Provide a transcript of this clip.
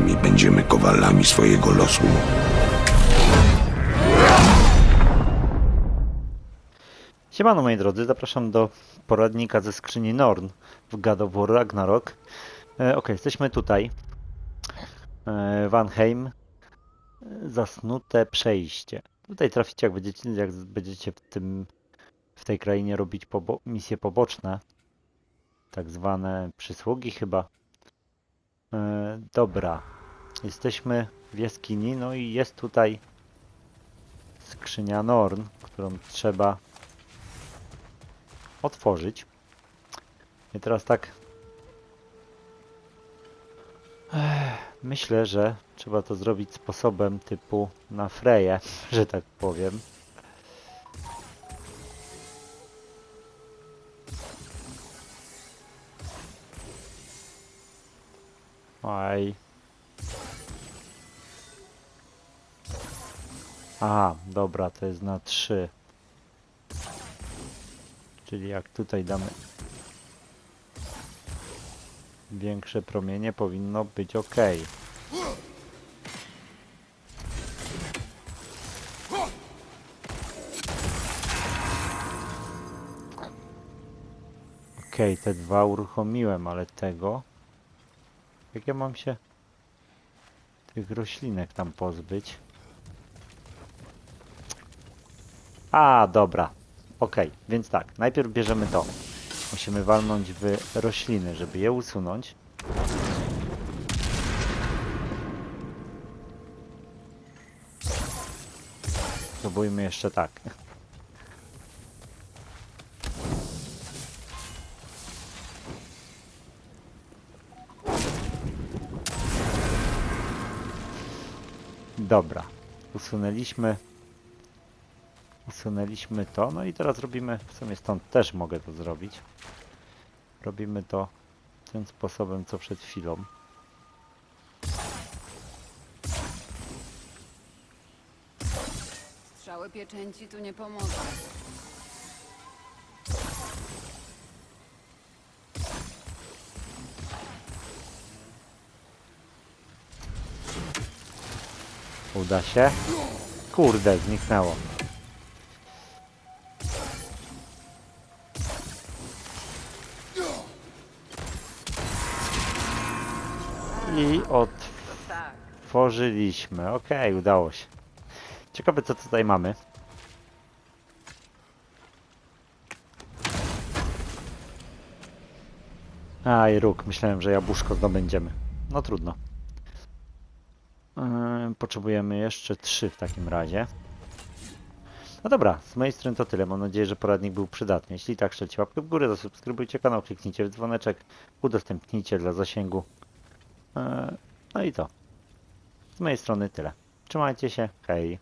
Sami będziemy kowalami swojego losu. Siemano moi drodzy, zapraszam do poradnika ze skrzyni Norn w God of War Ragnarok. E, ok, jesteśmy tutaj. E, Vanheim. Zasnute przejście. Tutaj traficie jak będziecie, jak będziecie w tym w tej krainie robić pobo misje poboczne. Tak zwane przysługi chyba. E, dobra. Jesteśmy w jaskini, no i jest tutaj skrzynia Norn, którą trzeba otworzyć. I teraz tak. Myślę, że trzeba to zrobić sposobem typu na freję, że tak powiem. Aha, dobra, to jest na 3. Czyli jak tutaj damy większe promienie, powinno być ok. Ok, te dwa uruchomiłem, ale tego... Jak ja mam się tych roślinek tam pozbyć? A, dobra. Ok, więc tak, najpierw bierzemy to. Musimy walnąć w rośliny, żeby je usunąć. Spróbujmy jeszcze tak. Dobra, usunęliśmy usunęliśmy to, no i teraz robimy, w sumie stąd też mogę to zrobić. Robimy to tym sposobem, co przed chwilą. Strzały pieczęci tu nie pomogą. Uda się? Kurde, zniknęło. I otworzyliśmy. Okej, udało się. Ciekawe co tutaj mamy. Aj, róg. Myślałem, że jabłuszko zdobędziemy. No trudno. Yy, Potrzebujemy jeszcze trzy w takim razie. No dobra, z mojej strony to tyle. Mam nadzieję, że poradnik był przydatny. Jeśli tak, strzelcie łapkę w górę, zasubskrybujcie kanał, kliknijcie w dzwoneczek, udostępnijcie dla zasięgu. Yy, No i to. Z mojej strony tyle. Trzymajcie się, hej.